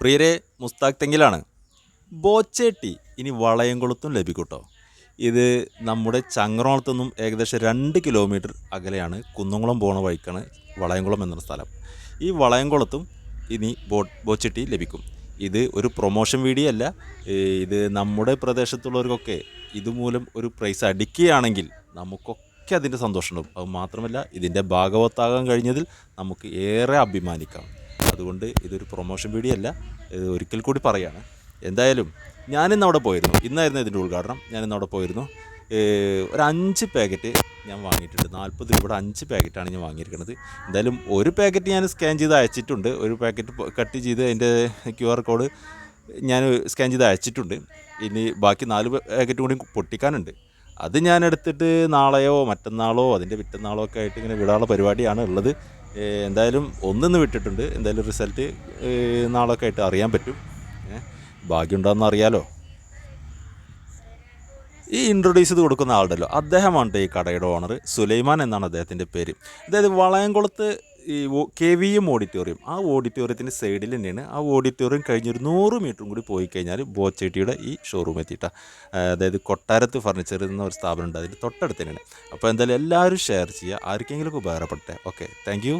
പ്രിയരെ മുസ്താഖ് തെങ്കിലാണ് ബോച്ചേട്ടി ഇനി വളയംകുളത്തും കൊളുത്തും ലഭിക്കൂട്ടോ. ഇത് നമ്മുടെ ചങ്ങറോളത്തു നിന്നും ഏകദേശം രണ്ട് കിലോമീറ്റർ അകലെയാണ് കുന്നംകുളം പോണ വഴിക്കാണ് വളയംകുളം എന്ന സ്ഥലം. ഈ വളയംകുളത്തും ഇനി ബോ ബോച്ചെട്ടി ലഭിക്കും. ഇത് ഒരു പ്രൊമോഷൻ വീഡിയോ അല്ല. ഇത് നമ്മുടെ പ്രദേശത്തുള്ളവർക്കൊക്കെ ഇതുമൂലം ഒരു പ്രൈസ് അടിക്കുകയാണെങ്കിൽ നമുക്കൊക്കെ അതിന്റെ സന്തോഷമുണ്ടാവും. അത് മാത്രമല്ല ഇതിന്റെ ഭാഗവത്താകാൻ കഴിഞ്ഞതിൽ നമുക്ക് ഏറെ അഭിമാനിക്കാം. അതുകൊണ്ട് ഇതൊരു പ്രൊമോഷൻ വീഡിയോ അല്ല. ഇത് ഒരിക്കൽ കൂടി പറയാണ്. എന്തായാലും ഞാനിന്ന് അവിടെ പോയിരുന്നു. ഇന്നായിരുന്നു ഇതിന്റെ ഉദ്ഘാടനം. ഞാനിന്ന് അവിടെ പോയിരുന്നു. ഒരു അഞ്ച് പാക്കറ്റ് ഞാൻ വാങ്ങിയിട്ടുണ്ട്. നാൽപ്പത് രൂപയുടെ അഞ്ച് പാക്കറ്റാണ് ഞാൻ വാങ്ങിയിരിക്കുന്നത്. എന്തായാലും ഒരു പാക്കറ്റ് ഞാൻ സ്കാൻ ചെയ്ത് അയച്ചിട്ടുണ്ട്. ഒരു പാക്കറ്റ് കട്ട് ചെയ്ത് അതിന്റെ ക്യു ആർ കോഡ് ഞാൻ സ്കാൻ ചെയ്ത് അയച്ചിട്ടുണ്ട്. ഇനി ബാക്കി നാല് പാക്കറ്റ് കൂടി പൊട്ടിക്കാനുണ്ട്. അത് ഞാൻ എടുത്തിട്ട് നാളെയോ മറ്റന്നാളോ അതിന്റെ പിറ്റന്നാളോ ഒക്കെ ആയിട്ട് ഇങ്ങനെ വിടാനുള്ള പരിപാടിയാണ് ഉള്ളത്. എന്തായാലും ഒന്നിന്ന് വിട്ടിട്ടുണ്ട്. എന്തായാലും റിസൾട്ട് നാളൊക്കെ ആയിട്ട് അറിയാൻ പറ്റും. ഭാഗ്യമുണ്ടോയെന്ന് അറിയാലോ. ഈ ഇൻട്രൊഡ്യൂസ് ചെയ്ത് കൊടുക്കുന്ന ആളുണ്ടല്ലോ. അദ്ദേഹമാണ് ഈ കടയുടെ ഓണർ സുലൈമാൻ എന്നാണ് അദ്ദേഹത്തിന്റെ പേര്. അതായത് വളയംകുളത്ത് ഈ കെ വി എം ഓഡിറ്റോറിയം. ആ ഓഡിറ്റോറിയത്തിന്റെ സൈഡിൽ തന്നെയാണ് ആ ഓഡിറ്റോറിയം കഴിഞ്ഞൊരു നൂറ് മീറ്ററും കൂടി പോയി കഴിഞ്ഞാൽ ബോച്ചേട്ടിയുടെ ഈ ഷോറൂം എത്തിയിട്ട അതായത് കൊട്ടാരത്ത് ഫർണിച്ചർ എന്ന ഒരു സ്ഥാപനം ഉണ്ട്. അതിന്റെ തൊട്ടടുത്ത് തന്നെയാണ്. അപ്പോൾ എന്തായാലും എല്ലാവരും ഷെയർ ചെയ്യുക. ആർക്കെങ്കിലും ഉപകാരപ്പെട്ടെ ഓക്കെ താങ്ക്